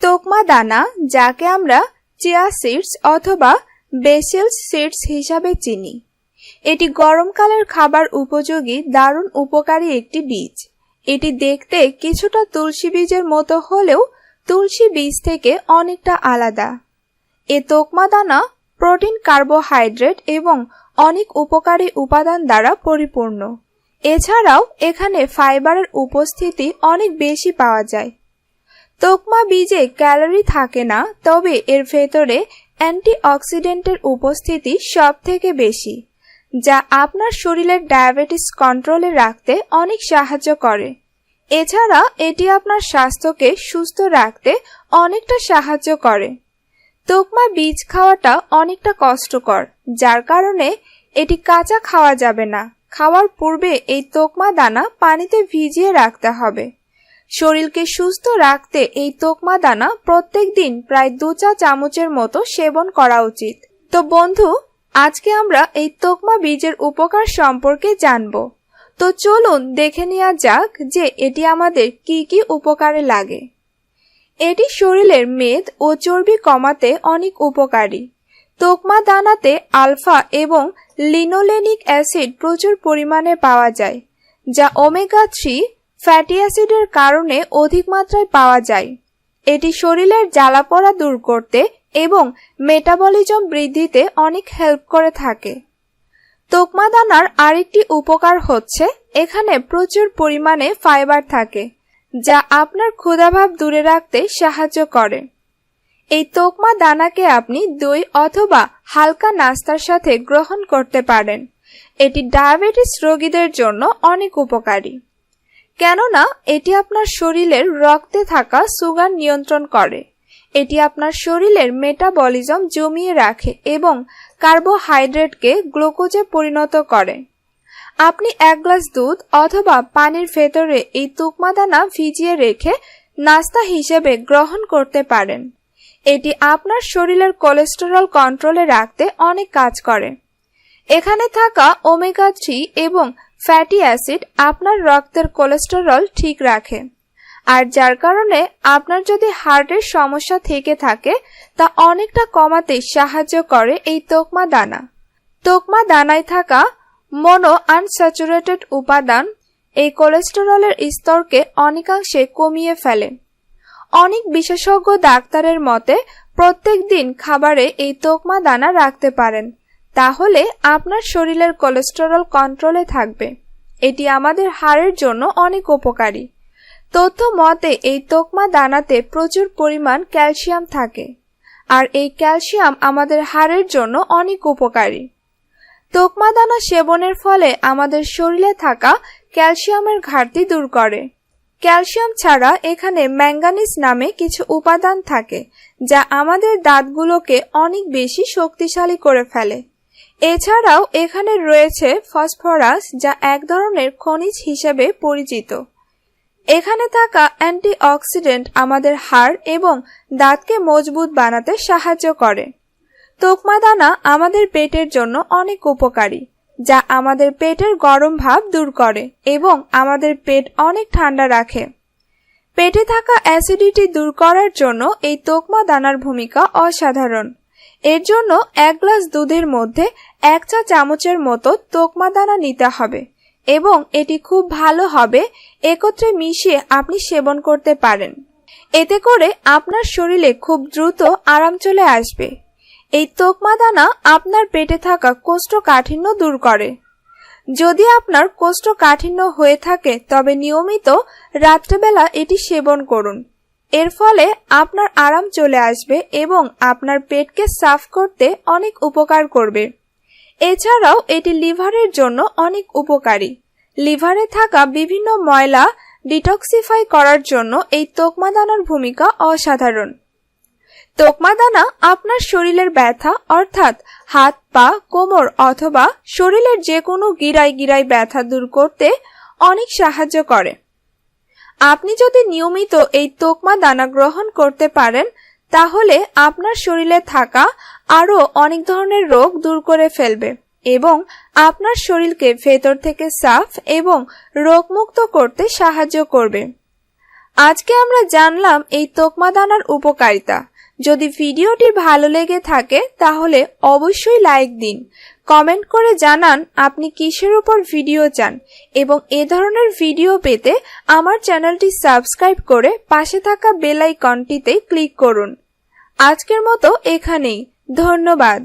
তোকমা দানা, যাকে আমরা চিয়া সিডস অথবা বেসেলস সিডস হিসাবে চিনি। এটি গরমকালের খাবার উপযোগী, দারুণ উপকারী একটি বীজ। এটি দেখতে কিছুটা তুলসী বীজের মতো হলেও তুলসী বীজ থেকে অনেকটা আলাদা। এ তোকমা দানা প্রোটিন, কার্বোহাইড্রেট এবং অনেক উপকারী উপাদান দ্বারা পরিপূর্ণ। এছাড়াও এখানে ফাইবারের উপস্থিতি অনেক বেশি পাওয়া যায়। তোকমা বীজে ক্যালোরি থাকে না, তবে এর ভেতরে অ্যান্টিঅক্সিডেন্টের উপস্থিতি সব থেকে বেশি, যা আপনার শরীরের ডায়াবেটিস কন্ট্রোলে রাখতে অনেক সাহায্য করে। এছাড়া এটি আপনার স্বাস্থ্যকে সুস্থ রাখতে অনেকটা সাহায্য করে। তোকমা বীজ খাওয়াটা অনেকটা কষ্টকর, যার কারণে এটি কাঁচা খাওয়া যাবে না। খাওয়ার পূর্বে এই তোকমা দানা পানিতে ভিজিয়ে রাখতে হবে। শরীরকে সুস্থ রাখতে এই তোকমা দানা প্রত্যেক দিন প্রায় দু চা চামচের মতো সেবন করা উচিত। তো বন্ধু, আজকে আমরা এই তোকমা বীজের উপকার সম্পর্কে জানব। তো চলুন দেখে নেওয়া যাক যে এটি আমাদের কি কি উপকারে লাগে। এটি শরীরের মেদ ও চর্বি কমাতে অনেক উপকারী। তোকমা দানাতে আলফা এবং লিনোলেনিক অ্যাসিড প্রচুর পরিমাণে পাওয়া যায়, যা ওমেগা থ্রি ফ্যাটি অ্যাসিডের কারণে অধিক মাত্রায় পাওয়া যায়। এটি শরীরের জ্বালাপড়া দূর করতে এবং মেটাবলিজম বৃদ্ধিতে অনেক হেল্প করে থাকে। তোকমা দানার আরেকটি উপকার হচ্ছে, এখানে প্রচুর পরিমাণে ফাইবার থাকে, যা আপনার ক্ষুধাভাব দূরে রাখতে সাহায্য করে। এই তোকমা দানাকে আপনি দই অথবা হালকা নাস্তার সাথে গ্রহণ করতে পারেন। এটি ডায়াবেটিস রোগীদের জন্য অনেক উপকারী। কেননা এটি আপনার শরীরের রক্তে থাকা সুগার নিয়ন্ত্রণ করে। এটি আপনার শরীরের মেটাবলিজম জমিয়ে রাখে এবং কার্বোহাইড্রেটকে গ্লুকোজে পরিণত করে। আপনি এক গ্লাস দুধ অথবা পানির ভেতরে এই তুকমা দানা ভিজিয়ে রেখে নাস্তা হিসেবে গ্রহণ করতে পারেন। এটি আপনার শরীরের কোলেস্টেরল কন্ট্রোলে রাখতে অনেক কাজ করে। এখানে থাকা ওমেগা থ্রি এবং ফ্যাটি অ্যাসিড আপনার রক্তের কোলেস্টেরল ঠিক রাখে। আর যার কারণে আপনার যদি হার্টের সমস্যা থেকে থাকে, তা অনেকটা কমাতে সাহায্য করে এই তোকমা দানা। তোকমা দানায় থাকা মনো আনস্যাচুরেটেড উপাদান এই কোলেস্টেরলের স্তরকে অনেকাংশে কমিয়ে ফেলে। অনেক বিশেষজ্ঞ ডাক্তারের মতে, প্রত্যেক দিন খাবারে এই তোকমা দানা রাখতে পারেন। তাহলে আপনার শরীরের কোলেস্টেরল কন্ট্রোলে থাকবে। এটি আমাদের হাড়ের জন্য অনেক উপকারী। তথ্য মতে, এই তোকমা দানাতে প্রচুর পরিমাণ ক্যালসিয়াম থাকে। আর এই ক্যালসিয়াম আমাদের হাড়ের জন্য অনেক উপকারী। তোকমা দানা সেবনের ফলে আমাদের শরীরে থাকা ক্যালসিয়ামের ঘাটতি দূর করে। ক্যালসিয়াম ছাড়া এখানে ম্যাঙ্গানিজ নামে কিছু উপাদান থাকে, যা আমাদের দাঁতগুলোকে অনেক বেশি শক্তিশালী করে ফেলে। এছাড়াও এখানে রয়েছে ফসফরাস, যা এক ধরনের খনিজ হিসেবে পরিচিত। এখানে থাকা অ্যান্টিঅক্সিডেন্ট আমাদের হাড় এবং দাঁতকে মজবুত বানাতে সাহায্য করে। তোকমা দানা আমাদের পেটের জন্য অনেক উপকারী, যা আমাদের পেটের গরম ভাব দূর করে এবং আমাদের পেট অনেক ঠান্ডা রাখে। পেটে থাকা অ্যাসিডিটি দূর করার জন্য এই তোকমা দানার ভূমিকা অসাধারণ। এর জন্য এক গ্লাস দুধের মধ্যে এক চা চামচের মতো তোকমা দানা নিতে হবে এবং এটি খুব ভালো হবে একত্রে মিশিয়ে আপনি সেবন করতে পারেন। এতে করে আপনার শরীরে খুব দ্রুত আরাম চলে আসবে। এই তোকমা দানা আপনার পেটে থাকা কোষ্ঠকাঠিন্য দূর করে। যদি আপনার কোষ্ঠকাঠিন্য হয়ে থাকে, তবে নিয়মিত রাত্রেবেলা এটি সেবন করুন। এর ফলে আপনার আরাম চলে আসবে এবং আপনার পেটকে সাফ করতে অনেক উপকার করবে। এছাড়াও এটি লিভারের জন্য অনেক উপকারী। লিভারে থাকা বিভিন্ন ময়লা ডিটক্সিফাই করার জন্য এই তোকমা দানার ভূমিকা অসাধারণ। তোকমা দানা আপনার শরীরের ব্যথা, অর্থাৎ হাত, পা, কোমর অথবা শরীরের যে কোনো গিরাই গিরাই ব্যথা দূর করতে অনেক সাহায্য করে। আপনি যদি নিয়মিত এই তোকমা দানা গ্রহণ করতে পারেন, তাহলে আপনার শরীরে থাকা আরও অনেক ধরনের রোগ দূর করে ফেলবে এবং আপনার শরীরকে ভেতর থেকে সাফ এবং রোগমুক্ত করতে সাহায্য করবে। আজকে আমরা জানলাম এই তোকমা দানার উপকারিতা। যদি ভিডিওটি ভালো লেগে থাকে, তাহলে অবশ্যই লাইক দিন। কমেন্ট করে জানান আপনি কিসের উপর ভিডিও চান এবং এ ধরনের ভিডিও পেতে আমার চ্যানেলটি সাবস্ক্রাইব করে পাশে থাকা বেলাইকনটিতে ক্লিক করুন। আজকের মতো এখানেই। ধন্যবাদ।